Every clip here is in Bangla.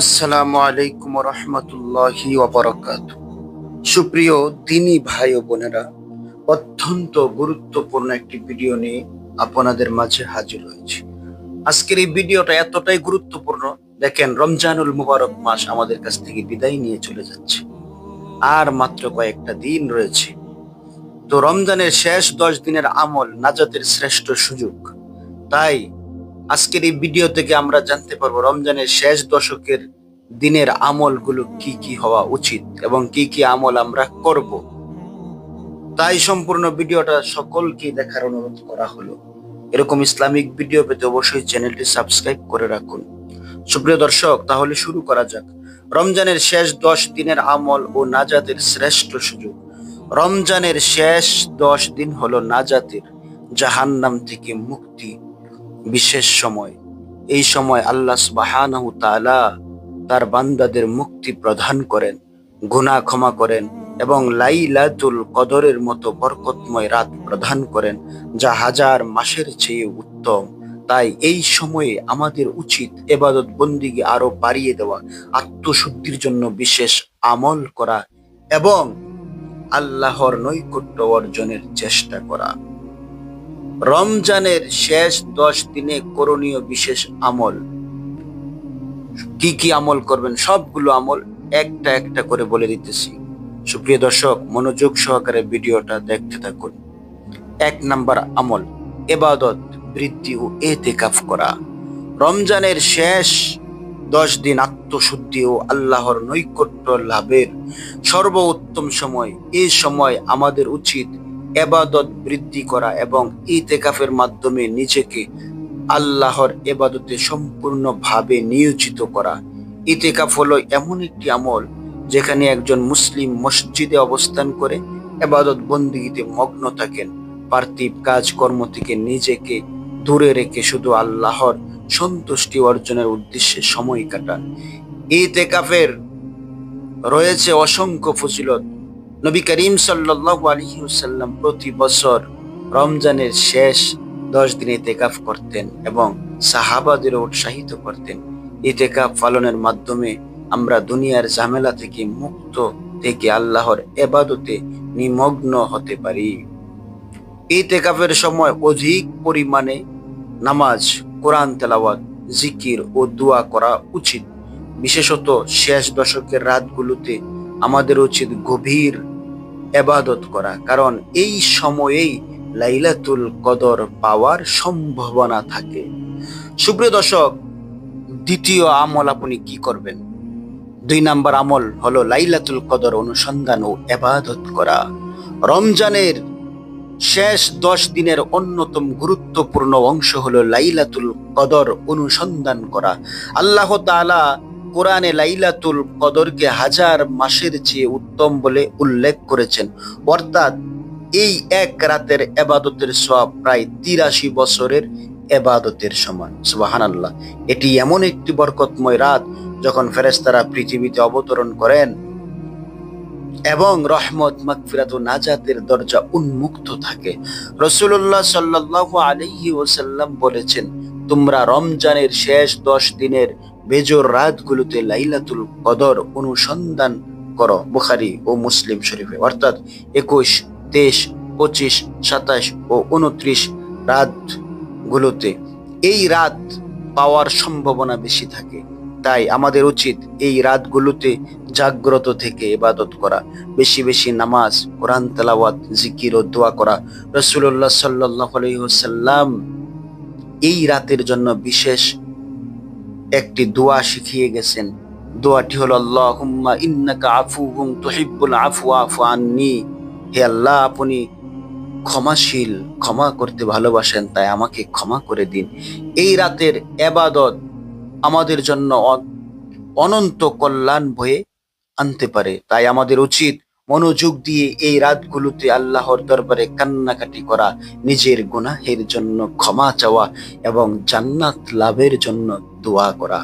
আসসালামু আলাইকুম রহমতুল্লাহি ওবরাকাত সুপ্রিয় দিনী ভাই ও বোনেরা, অত্যন্ত গুরুত্বপূর্ণ একটি ভিডিও নিয়ে আপনাদের মাঝে হাজির হয়েছি। আজকের এই ভিডিওটা এতটাই গুরুত্বপূর্ণ, দেখেন রমজানুল মুবারক মাস আমাদের কাছ থেকে বিদায় নিয়ে চলে যাচ্ছে। আর মাত্র কয়েকটা দিন রয়েছে। তো রমজানের শেষ দশ দিনের আমল নাজাতের শ্রেষ্ঠ সুযোগ। তাই আজকের এই ভিডিও থেকে আমরা জানতে পারব রমজানের শেষ দশকের দিনের আমলগুলো কি কি হওয়া উচিত এবং কি কি আমল আমরা করব। তাই সম্পূর্ণ ভিডিওটা সকলকে দেখার অনুরোধ করা হলো। এরকম ইসলামিক ভিডিও পেতে অবশ্যই চ্যানেলটি সাবস্ক্রাইব করে রাখুন। সুপ্রিয় দর্শক, তাহলে শুরু করা যাক। রমজানের শেষ দশ দিনের আমল ও নাজাতের শ্রেষ্ঠ সুযোগ। রমজানের শেষ দশ দিন হলো নাজাতের জাহান্নাম থেকে মুক্তি। বিশেষ সময়। এই সময় আল্লাহ সুবহানাহু তাআলা তার বান্দাদের মুক্তি প্রদান করেন, গুনাহ ক্ষমা করেন এবং লাইলাতুল কদরের মতো বরকতময় রাত প্রদান করেন, যা হাজার মাসের চেয়ে উত্তম। তাই এই সময়ে আমাদের উচিত এবাদত বন্দিকে আরও বাড়িয়ে দেওয়া, আত্মশুদ্ধির জন্য বিশেষ আমল করা এবং আল্লাহর নৈকট্য অর্জনের চেষ্টা করা। রমজানের শেষ দশ দিনে করণীয় বিশেষ আমল। কি কি আমল করবেন? সবগুলো আমল একটা একটা করে বলে দিতেছি। সুপ্রিয় দর্শক, মনোযোগ সহকারে ভিডিওটা দেখতে থাকুন। এক নাম্বার আমল, এবাদত বৃদ্ধি ও এতেকাফ করা। রমজানের শেষ দশ দিন আত্মশুদ্ধি ও আল্লাহর নৈকট্য লাভের সর্বোত্তম সময়। এই সময় আমাদের উচিত এবাদত বৃদ্ধি করা এবং ইতেকাফের মাধ্যমে নিজেকে আল্লাহর এবাদতে সম্পূর্ণভাবে নিয়োজিত করা। ইতেকাফ হলো এমন একটি আমল যেখানে একজন মুসলিম মসজিদে অবস্থান করে এবাদত বন্দিগিতে মগ্ন থাকেন। পার্থিব কাজকর্ম থেকে নিজেকে দূরে রেখে শুধু আল্লাহর সন্তুষ্টি অর্জনের উদ্দেশ্যে সময় কাটান। ইতেকাফের রয়েছে অসংখ্য ফজিলত নবী করিম সাল্লাল্লাহু আলাইহি ওয়াসাল্লাম প্রতি বছর রমজানের শেষ দশ দিনে ইতেকাফ করতেন এবং সাহাবাদের উৎসাহিত করতেন। ইতেকাফ পালনের মাধ্যমে আমরা দুনিয়ার ঝামেলা থেকে মুক্ত থেকে আল্লাহর এবাদতে নিমগ্ন হতে পারি। ইতেকাফের সময় অধিক পরিমাণে নামাজ, কোরআন তেলাওয়াত, জিকির ও দোয়া করা উচিত। বিশেষত শেষ দশকের রাতগুলোতে আমাদের উচিত গভীর এবাদত করা। কারণ এই সময়েই লাইলাতুল কদর পাওয়ার সম্ভাবনা থাকে। সুপ্রিয় দর্শক, দ্বিতীয় আমল আপনি কি করবেন? দুই নাম্বার আমল হলো লাইলাতুল কদর অনুসন্ধান ও এবাদত করা। রমজানের শেষ দশ দিনের অন্যতম গুরুত্বপূর্ণ অংশ হলো লাইলাতুল কদর অনুসন্ধান করা। আল্লাহ তাআলা কোরআনে লাইলাতুল কদরকে হাজার মাসের চেয়ে উত্তম বলে উল্লেখ করেছেন। অর্থাৎ এই এক রাতের এবাদতের সব প্রায় তিরাশি বছরের এবাদতের সমান। সুবাহান আল্লাহ এটি এমন একটি বরকতময় রাত যখন ফেরেস্তারা পৃথিবীতে অবতরণ করেন এবং রহমত, মাগফিরাত ও নাজাতের দরজা উন্মুক্ত থাকে। রসুল্লাহ সাল্লাল্লাহু আলাইহি ওসাল্লাম বলেছেন, তোমরা রমজানের শেষ দশ দিনের বেজোর রাতগুলোতে লাইলাতুল কদর অনুসন্ধান করো, বুখারি ও মুসলিম শরীফে। অর্থাৎ একুশ, তেইশ, পঁচিশ, সাতাশ ও উনত্রিশ রাতগুলোতে। এই রাত পাওয়ার সম্ভাবনা বেশি থাকে। তাই আমাদের উচিত এই রাতগুলোতে জাগ্রত থেকে ইবাদত করা। বেশি বেশি নামাজ, কোরআন তেলাওয়াত, জিকির ও দোয়া করা। রসুল্লাহ সাল্লাহ আলহিহসাল্লাম এই রাতের জন্য বিশেষ একটি দোয়া শিখিয়ে গেছেন। দোয়াটি হলো, আল্লাহুম্মা ইন্নাকা আফু আন্নি। হে আল্লাহ, আপনি ক্ষমাশীল, ক্ষমা করতে ভালোবাসেন, তাই আমাকে ক্ষমা করে দিন। এই রাতের এবাদত আমাদের জন্য অনন্ত কল্যাণ বয়ে আনতে পারে। তাই আমাদের উচিত মনোযোগ দিয়ে এই রাতগুলোতে আল্লাহর দরবারে কান্নাকাটি করা নিজের গুনাহের জন্য ক্ষমা চাওয়া এবং জান্নাত লাভের জন্য দোয়া করা।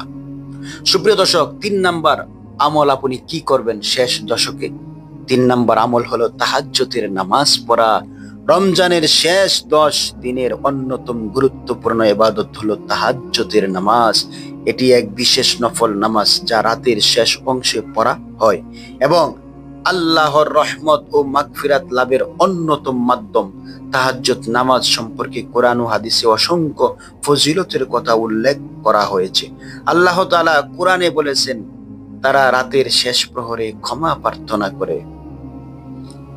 সুপ্রিয় দর্শক, তিন নাম্বার আমল আপনি কি করবেন শেষ দশকে? তিন নাম্বার আমল হলো তাহাজ্জতের নামাজ পড়া। রমজানের শেষ দশ দিনের অন্যতম গুরুত্বপূর্ণ এবাদত হলো তাহাজ্জতের নামাজ। এটি এক বিশেষ নফল নামাজ যা রাতের শেষ অংশে পড়া হয় এবং আল্লাহর রহমত ও মাগফিরাত লাভের অন্যতম মাধ্যম তাহাজ্জুদ নামাজ সম্পর্কে কোরআন ও হাদিসে অসংখ্য ফজিলতের কথা উল্লেখ করা হয়েছে। আল্লাহ তাআলা কোরআনে বলেছেন, তারা রাতের শেষ প্রহরে ক্ষমা প্রার্থনা করে।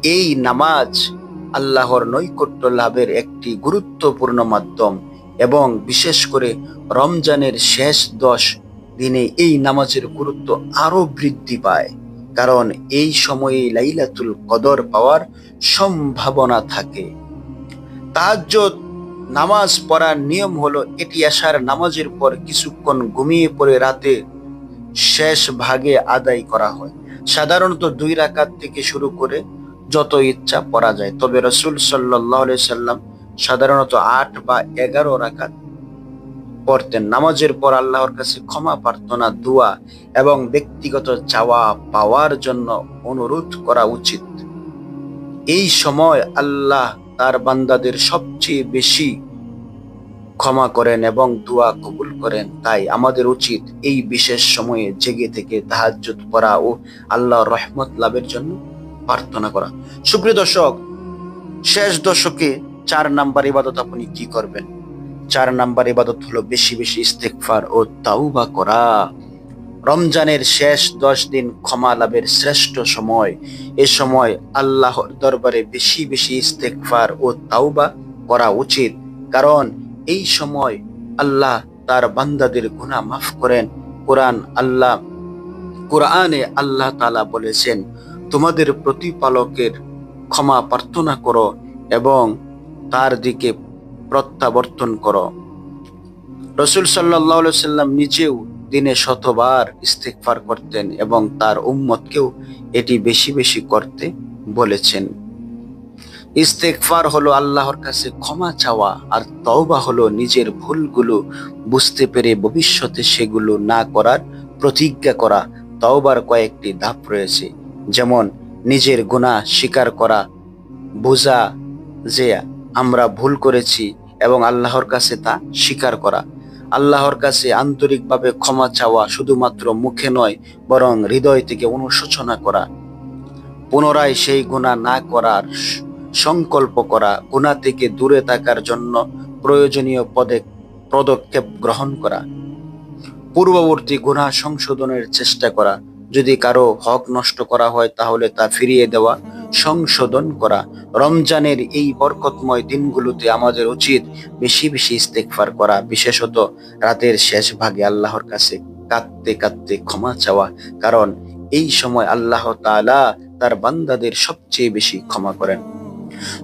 এই নামাজ আল্লাহর নৈকট্য লাভের একটি গুরুত্বপূর্ণ মাধ্যম এবং বিশেষ করে রমজানের শেষ দশ দিনে এই নামাজের গুরুত্ব আরও বৃদ্ধি পায়। কারণ এই সময়ে লাইলাতুল কদর পাওয়ার সম্ভাবনা থাকে। তাহাজ্জুদ, নামাজ পড়ার নিয়ম হলো এটি আসার নামাজের পর কিছুক্ষণ ঘুমিয়ে পড়ে রাতে শেষ ভাগে আদায় করা হয়। সাধারণত দুই রাকাত থেকে শুরু করে যত ইচ্ছা পড়া যায়। তবে রসুল সাল্লাহ সাল্লাম সাধারণত আট বা এগারো রাকাত পড়তেন। নামাজের পর আল্লাহর কাছে ক্ষমা প্রার্থনা, দোয়া এবং ব্যক্তিগত চাওয়া পাওয়ার জন্য অনুরোধ করা উচিত। এই সময় আল্লাহ তার বান্দাদের সবচেয়ে বেশি ক্ষমা করেন এবং দোয়া কবুল করেন। তাই আমাদের উচিত এই বিশেষ সময়ে জেগে থেকে তাহাজ্জুদ করা ও আল্লাহর রহমত লাভের জন্য প্রার্থনা করা। সুপ্রিয় দর্শক, শেষ দশকে চার নাম্বার ইবাদত আপনি কি করবেন? চার নাম্বার ইবাদত হলো বেশি বেশি ইস্তেকফার ও তাওবা করা। রমজানের শেষ দশ দিন ক্ষমা লাভের শ্রেষ্ঠ সময়। এ সময় আল্লাহর দরবারে বেশি বেশি ইস্তেকফার ও তাওবা করা উচিত। কারণ এই সময় আল্লাহ তার বান্দাদের গুনাহ মাফ করেন। কোরআন আল্লাহ, কোরআনে আল্লাহ তাআলা বলেছেন, তোমাদের প্রতিপালকের ক্ষমা প্রার্থনা করো এবং তার দিকে প্রত্যাবর্তন করো। রসুল সাল্লাম নিজেও দিনে শতবার ইস্তেকফার করতেন এবং তার উম্মতকেও এটি বেশি বেশি করতে বলেছেন। ইস্তেকফার হলো আল্লাহর কাছে ক্ষমা চাওয়া আর তওবা হলো নিজের ভুলগুলো বুঝতে পেরে ভবিষ্যতে সেগুলো না করার প্রতিজ্ঞা করা। তওবার কয়েকটি ধাপ রয়েছে, যেমন নিজের গুণা স্বীকার করা, বোঝা যে আমরা ভুল করেছি এবং আল্লাহর কাছে তা স্বীকার করা। আল্লাহর কাছে আন্তরিকভাবে ক্ষমা চাওয়া শুধুমাত্র মুখে নয়, বরং হৃদয় থেকে অনুশোচনা করা। পুনরায় সেই গুণা না করার সংকল্প করা, গুণা থেকে দূরে থাকার জন্য প্রয়োজনীয় পদে পদক্ষেপ গ্রহণ করা। পূর্ববর্তী গুণা সংশোধনের চেষ্টা করা। যদি কারও হক নষ্ট করা হয়, তাহলে তা ফিরিয়ে দেওয়া। সংশোধন করা। রমজানের এই বরকতময় দিনগুলোতে আমাদের উচিত বেশি বেশি ইস্তেকফার করা, বিশেষত রাতের শেষ ভাগে আল্লাহর কাছে কাঁদতে কাঁদতে ক্ষমা চাওয়া, কারণ এই সময় আল্লাহ তালা তার বান্দাদের সবচেয়ে বেশি ক্ষমা করেন।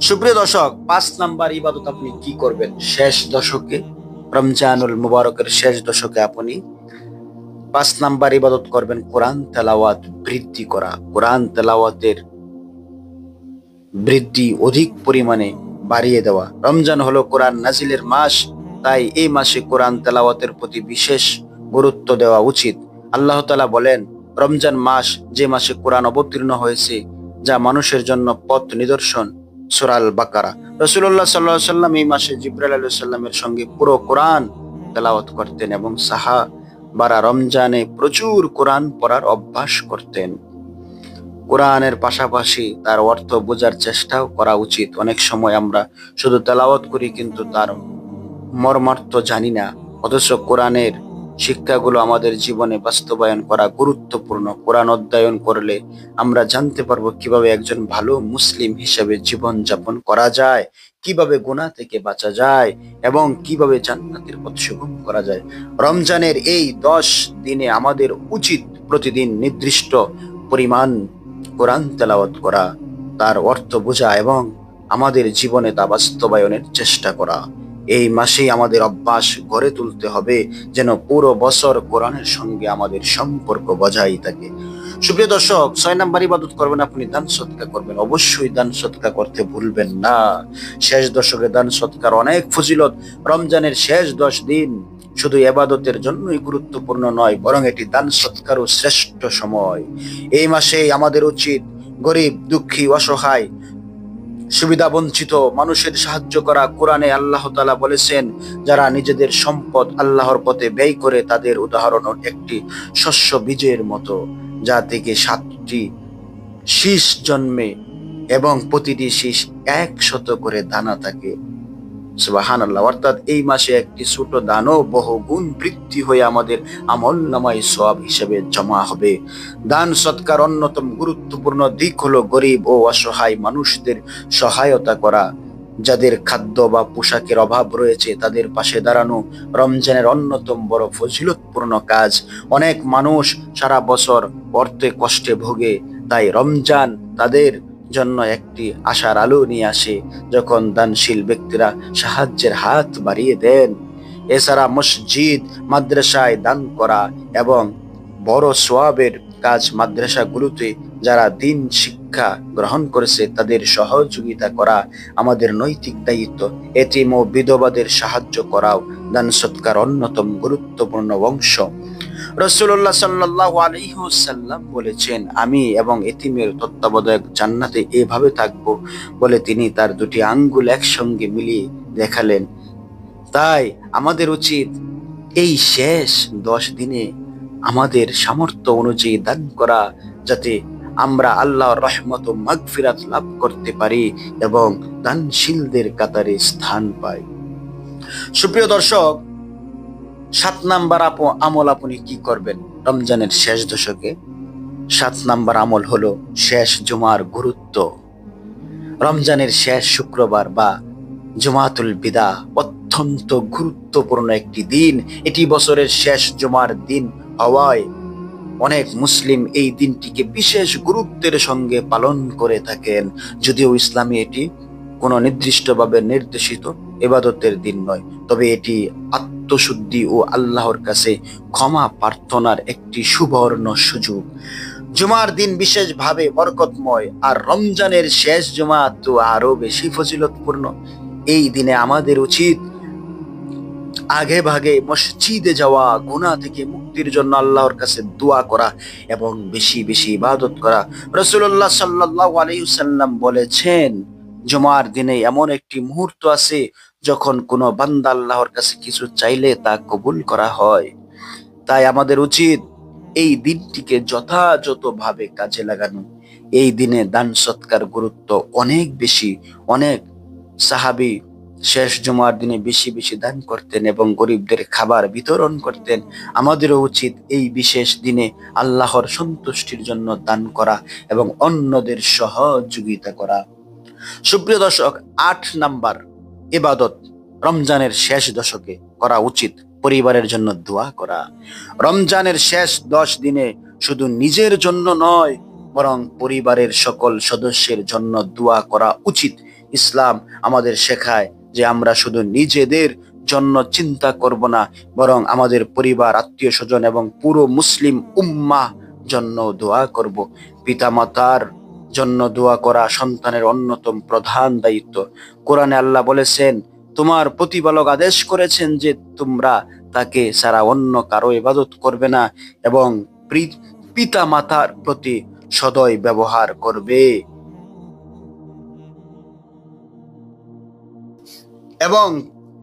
সুপ্রিয় দর্শক, পাঁচ নাম্বার ইবাদত আপনি কি করবেন? শেষ দশকে, রমজানুল মুবারকের শেষ দশকে আপনি পাঁচ নাম্বার ইবাদত করবেন, কোরআন তেলাওয়াত বৃদ্ধি করা। কোরআন তেলাওয়াতের বৃদ্ধি অধিক পরিমাণে বাড়িয়ে দেওয়া। রমজান হলো কোরআন নাজিলের মাস, তাই এই মাসে কোরআন তেলাওয়াতের প্রতি বিশেষ গুরুত্ব দেওয়া উচিত। আল্লাহ তালা বলেন, রমজান মাস যে মাসে কোরআন অবতীর্ণ হয়েছে, যা মানুষের জন্য পথ নিদর্শন সুরাল বাকারা রসুল্লাহ সাল্লাহ সাল্লাম এই মাসে জিব্রাইল আলু সাল্লামের সঙ্গে পুরো কোরআন তেলাওয়াত করতেন এবং সাহা বারা রমজানে প্রচুর কোরআন পড়ার অভ্যাস করতেন। কোরআনের পাশাপাশি তার অর্থ বোঝার চেষ্টাও করা উচিত। অনেক সময় আমরা শুধু তেলাওয়াত করি কিন্তু তার মর্মার্থ জানি না। অথচ কোরআনের শিক্ষাগুলো আমাদের জীবনে বাস্তবায়ন করা গুরুত্বপূর্ণ। কোরআন অধ্যয়ন করলে আমরা জানতে পারব কীভাবে একজন ভালো মুসলিম হিসেবে জীবন যাপন করা যায়, কীভাবে গোনা থেকে বাঁচা যায় এবং কীভাবে জান্নাতের পথ সুগম করা যায়। রমজানের এই দশ দিনে আমাদের উচিত প্রতিদিন নির্দিষ্ট পরিমাণ কোরআন তেলাওয়াত করা, তার অর্থ বোঝা এবং আমাদের জীবনে তা বাস্তবায়নের চেষ্টা করা। এই মাসেই আমাদের অভ্যাস গড়ে তুলতে হবে যেন পুরো বছর কোরআনের সঙ্গে আমাদের সম্পর্ক বজায় থাকে। সুপ্রিয় দর্শক, ছয় নাম্বার ইবাদত করবেন আপনি, দান সৎকা করবেন। অবশ্যই দান সৎকা করতে ভুলবেন না। শেষ দশকে দান সৎকার অনেক ফজিলত। রমজানের শেষ দশ দিন শুধু এবাদতের জন্যই গুরুত্বপূর্ণ নয়, বরং এটি দান সৎকারও শ্রেষ্ঠ সময়। এই মাসে আমাদের উচিত গরিব, দুঃখী, অসহায় সুবিধা বঞ্চিত মানুষের সাহায্য করা। কোরআনে আল্লাহ তালা বলেছেন, যারা নিজেদের সম্পদ আল্লাহর পথে ব্যয় করে তাদের উদাহরণ একটি শস্য বীজের মতো, যা থেকে সাতটি শীষ জন্মে এবং প্রতিটি শীষ একশত করে দানা থাকে। সুবাহান আল্লাহ অর্থাৎ এই মাসে একটি ছোট দানও বহু গুণ বৃদ্ধি হয়ে আমাদের আমল নামাই সব হিসেবে জমা হবে। দান সৎকার অন্যতম গুরুত্বপূর্ণ দিক হলো গরিব ও অসহায় মানুষদের সহায়তা করা। যাদের খাদ্য বা পোশাকের অভাব রয়েছে, তাদের পাশে দাঁড়ানো রমজানের অন্যতম বড় ফজিলতপূর্ণ কাজ। অনেক মানুষ সারা বছর অর্থে কষ্টে ভোগে, তাই রমজান তাদের জন্য একটি আশার আলো নিয়ে আসে যখন দানশীল ব্যক্তিরা সাহায্যের হাত বাড়িয়ে দেন। এছাড়া মসজিদ, মাদ্রাসায় দান করা এবং বড় সোয়াবের কাজ মাদ্রাসাগুলোতে যারা দিন শিক্ষা গ্রহণ করেছে তাদের সহযোগিতা করা আমাদের নৈতিক দায়িত্ব। এতিম ও বিধবাদের সাহায্য করাও দান সৎকার অন্যতম গুরুত্বপূর্ণ অংশ। রসুল্লাহ সাল্লাহ আলহিহসাল্লাম বলেছেন, আমি এবং এতিমের তত্ত্বাবধায়ক জান্নাতে এভাবে থাকব বলে তিনি তার দুটি আঙ্গুল একসঙ্গে মিলিয়ে দেখালেন। তাই আমাদের উচিত এই শেষ দশ দিনে আমাদের সামর্থ্য অনুযায়ী দান করা, যাতে আমরা আল্লাহর রহমত ও মাগফিরাত লাভ করতে পারি এবং দানশীলদের কাতারে স্থান পাই। সুপ্রিয় দর্শক সাত নাম্বার আপ, আমল আপনি কি করবেন? রমজানের শেষ দশকে সাত নাম্বার আমল হলো শেষ জুমার গুরুত্ব। রমজানের শেষ শুক্রবার বা জুমাতুল বিদা অত্যন্ত গুরুত্বপূর্ণ একটি দিন। এটি বছরের শেষ জুমার দিন হওয়ায় অনেক মুসলিম এই দিনটিকে বিশেষ গুরুত্বের সঙ্গে পালন করে থাকেন। যদিও ইসলামে এটি কোনো নির্দিষ্টভাবে নির্দেশিত এবাদতের দিন নয়, তবে এটি আত্মশুদ্ধি ও আল্লাহর কাছে ক্ষমা প্রার্থনার একটি সুবর্ণ সুযোগ। জুমার দিন বিশেষভাবে বরকতময়, আর রমজানের শেষ জুমা তো আরও বেশি ফজিলতপূর্ণ। এই দিনে আমাদের উচিত আগে ভাগে মসজিদে যাওয়া, গুনাহ থেকে মুক্তির জন্য আল্লাহর কাছে দোয়া করা এবং বেশি বেশি ইবাদত করা। রসুল্লাহ সাল্লাহ আলাইসাল্লাম বলেছেন জুমার দিনে এমন একটি মুহূর্ত আছে যখন কোনো বান্দা আল্লাহর কাছে কিছু চাইলে তা কবুল করা হয়। তাই আমাদের উচিত এই দিনটিকে যথাযথভাবে কাজে লাগানো। এই দিনে দান সৎকার গুরুত্ব অনেক বেশি। অনেক সাহাবি শেষ জুমার দিনে বেশি বেশি দান করতেন এবং গরিবদের খাবার বিতরণ করতেন। আমাদেরও উচিত এই বিশেষ দিনে আল্লাহর সন্তুষ্টির জন্য দান করা এবং অন্যদের সহযোগিতা করা। সুপ্রিয় দর্শক, আট নাম্বার ইবাদত রমজানের শেষ দশকে করা উচিত। পরিবারের জন্য দোয়া করা। রমজানের শেষ দশ দিনে শুধু নিজের জন্য নয়, বরং পরিবারের সকল সদস্যের জন্য দোয়া করা উচিত। ইসলাম আমাদের শেখায় যে আমরা শুধু নিজেদের জন্য চিন্তা করব না, বরং আমাদের পরিবার, আত্মীয় স্বজন এবং পুরো মুসলিম উম্মা জন্য দোয়া করব। পিতামাতার জন্য দোয়া করা সন্তানের অন্যতম প্রধান দায়িত্ব। কোরআনে আল্লাহ বলেছেন, তোমার প্রতিপালক আদেশ করেছেন যে তোমরা তাকে ছাড়া অন্য কারও ইবাদত করবে না এবং পিতা মাতার প্রতি সদয় ব্যবহার করবে। এবং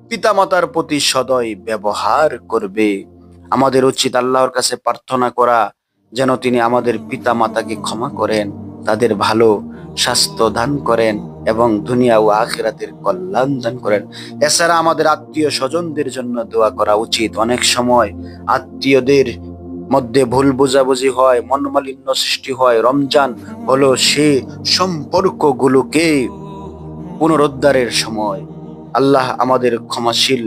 পিতামাতার প্রতি সদয় ব্যবহার করবে। আমাদের উচিত আল্লাহর কাছে প্রার্থনা করা, যেন তিনি আমাদের পিতা মাতাকে ক্ষমা করেন। তাদের ভালো স্বাস্থ্য দান করেন এবং দুনিয়া ও আখেরাতের কল্যাণ দান করেন। এছাড়া আমাদের আত্মীয় স্বজনদের জন্য দোয়া করা উচিত। অনেক সময় আত্মীয়দের মধ্যে ভুল বোঝাবুঝি হয়, মনমালিন্য সৃষ্টি হয়। রমজান হলো সে সম্পর্কগুলোকে পুনরুদ্ধারের সময়। আল্লাহ আমাদের ক্ষমাশীল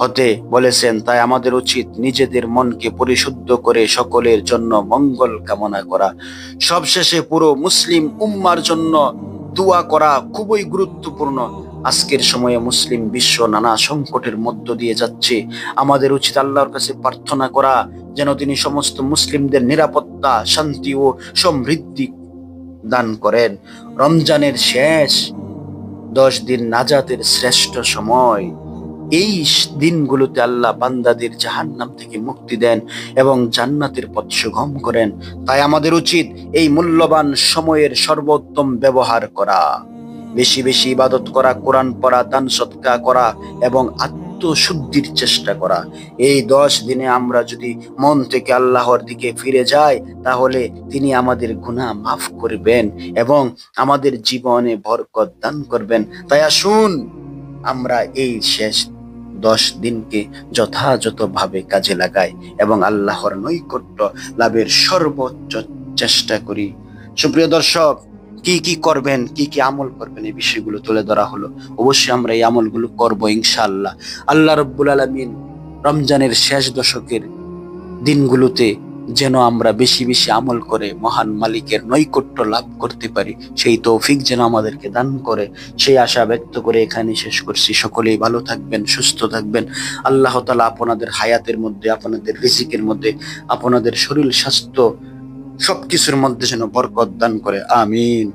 হতে বলেছেন, তাই আমাদের উচিত নিজেদের মনকে পরিশুদ্ধ করে সকলের জন্য মঙ্গল কামনা করা। সবশেষে পুরো মুসলিম উম্মার জন্য দোয়া করা খুবই গুরুত্বপূর্ণ। আজকের সময়ে মুসলিম বিশ্ব নানা সংকটের মধ্য দিয়ে যাচ্ছে। আমাদের উচিত আল্লাহর কাছে প্রার্থনা করা, যেন তিনি সমস্ত মুসলিমদের নিরাপত্তা, শান্তি ও সমৃদ্ধি দান করেন। রমজানের শেষ দশ দিন নাজাতের শ্রেষ্ঠ সময়। এই দিনগুলোতে আল্লাহ বান্দাদের জাহান নাম থেকে মুক্তি দেন এবং জান্নাতের পথ সুগম করেন। তাই আমাদের উচিত এই মূল্যবান সময়ের সর্বোত্তম ব্যবহার করা। বেশি বেশি ইবাদত করা, কোরআন পড়া, দান সৎকা করা এবং আত্মশুদ্ধির চেষ্টা করা। এই দশ দিনে আমরা যদি মন থেকে আল্লাহর দিকে ফিরে যাই, তাহলে তিনি আমাদের গুনাহ মাফ করবেন এবং আমাদের জীবনে বরকত দান করবেন। তাই আসুন, আমরা এই শেষ দশ দিনকে যথাযথভাবে কাজে লাগাই এবং আল্লাহর নৈকট্য লাভের সর্বোচ্চ চেষ্টা করি। সুপ্রিয় দর্শক, কি কি করবেন, কি কি আমল করবেন এই বিষয়গুলো তুলে ধরা হলো। অবশ্যই আমরা এই আমলগুলো করব ইনশাআল্লাহ। আল্লাহ রব্বুল আলমিন রমজানের শেষ দশকের দিনগুলোতে যেন আমরা বেশি বেশি আমল করে মহান মালিকের নৈকট্য লাভ করতে পারি, সেই তৌফিক যেন আমাদেরকে দান করে। সেই আশা ব্যক্ত করে এখানে শেষ করছি। সকলেই ভালো থাকবেন, সুস্থ থাকবেন। আল্লাহ তালা আপনাদের হায়াতের মধ্যে, আপনাদের রিজিকের মধ্যে, আপনাদের শরীর স্বাস্থ্য সবকিছুর মধ্যে যেন বরকত দান করে। আমিন।